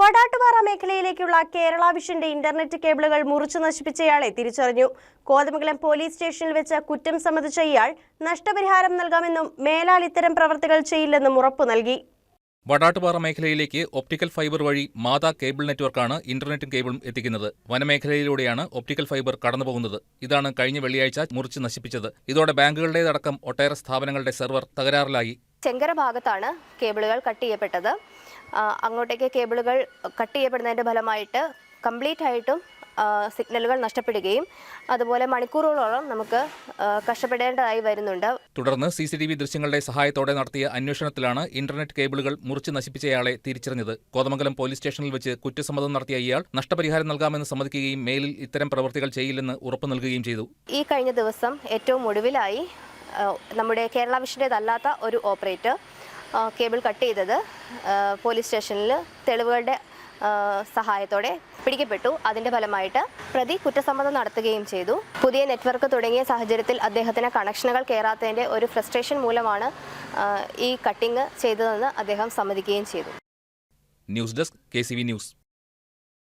വടാട്ടുപാറ മേഖലയിലേക്കുള്ള കേരള വിഷന്റെ ഇന്റർനെറ്റ് കേബിളുകൾ മുറിച്ചു നശിപ്പിച്ചയാളെ തിരിച്ചറിഞ്ഞു. കോതമംഗലം പോലീസ് സ്റ്റേഷനിൽ വെച്ച് കുറ്റം സമ്മതിച്ച ഇയാൾ നഷ്ടപരിഹാരം നൽകാമെന്നും മേലാൽ ഇത്തരം പ്രവർത്തികൾ ചെയ്യില്ലെന്നും ഉറപ്പു നൽകി. വടാട്ടുപാറ മേഖലയിലേക്ക് ഒപ്റ്റിക്കൽ ഫൈബർ വഴി മാതാ കേബിൾ നെറ്റ്വർക്കാണ് ഇന്റർനെറ്റും കേബിളും എത്തിക്കുന്നത്. വനമേഖലയിലൂടെയാണ് ഒപ്റ്റിക്കൽ ഫൈബർ കടന്നുപോകുന്നത്. ഇതാണ് കഴിഞ്ഞ വെള്ളിയാഴ്ച മുറിച്ച് നശിപ്പിച്ചത്. ഇതോടെ ബാങ്കുകളുടേതടക്കം ഒട്ടേറെ സ്ഥാപനങ്ങളുടെ സെർവർ തകരാറിലായി. ചെങ്കര ഭാഗത്താണ് കേബിളുകൾ കട്ട് ചെയ്യപ്പെട്ടത്. അങ്ങോട്ടേക്ക് കേബിളുകൾ കട്ട് ചെയ്യപ്പെടുന്നതിന്റെ ഫലമായിട്ട് കംപ്ലീറ്റ് ആയിട്ടും സിഗ്നലുകൾ നഷ്ടപ്പെടുകയും അതുപോലെ മണിക്കൂറുകളോളം നമുക്ക് കഷ്ടപ്പെടേണ്ടതായി വരുന്നുണ്ട്. തുടർന്ന് സി സി ടി വി ദൃശ്യങ്ങളുടെ സഹായത്തോടെ നടത്തിയ അന്വേഷണത്തിലാണ് ഇന്റർനെറ്റ് കേബിളുകൾ മുറിച്ച് നശിപ്പിച്ചയാളെ തിരിച്ചറിഞ്ഞത്. കോതമംഗലം പോലീസ് സ്റ്റേഷനിൽ വെച്ച് കുറ്റസമ്മതം നടത്തിയ ഇയാൾ നഷ്ടപരിഹാരം നൽകാമെന്ന് സമ്മതിക്കുകയും മേലിൽ ഇത്തരം പ്രവൃത്തികൾ ചെയ്യില്ലെന്ന് ഉറപ്പു നൽകുകയും ചെയ്തു. ഈ കഴിഞ്ഞ ദിവസം ഏറ്റവും ഒടുവിലായി നമ്മുടെ കേരള വിഷന്റേതല്ലാത്ത ഒരു ഓപ്പറേറ്റർ കേബിൾ കട്ട് ചെയ്തത് പോലീസ് സ്റ്റേഷനിൽ തെളിവുകളുടെ സഹായത്തോടെ പിടിക്കപ്പെട്ടു. അതിന്റെ ഫലമായിട്ട് പ്രതി കുറ്റസമ്മതം നടത്തുകയും ചെയ്തു. പുതിയ നെറ്റ്വർക്ക് തുടങ്ങിയ സാഹചര്യത്തിൽ അദ്ദേഹത്തിന് കണക്ഷനുകൾ കയറാത്തതിന്റെ ഒരു ഫ്രസ്ട്രേഷൻ മൂലമാണ് ഈ കട്ടിങ് ചെയ്തതെന്ന് അദ്ദേഹം സമ്മതിക്കുകയും ചെയ്തു. News desk K news.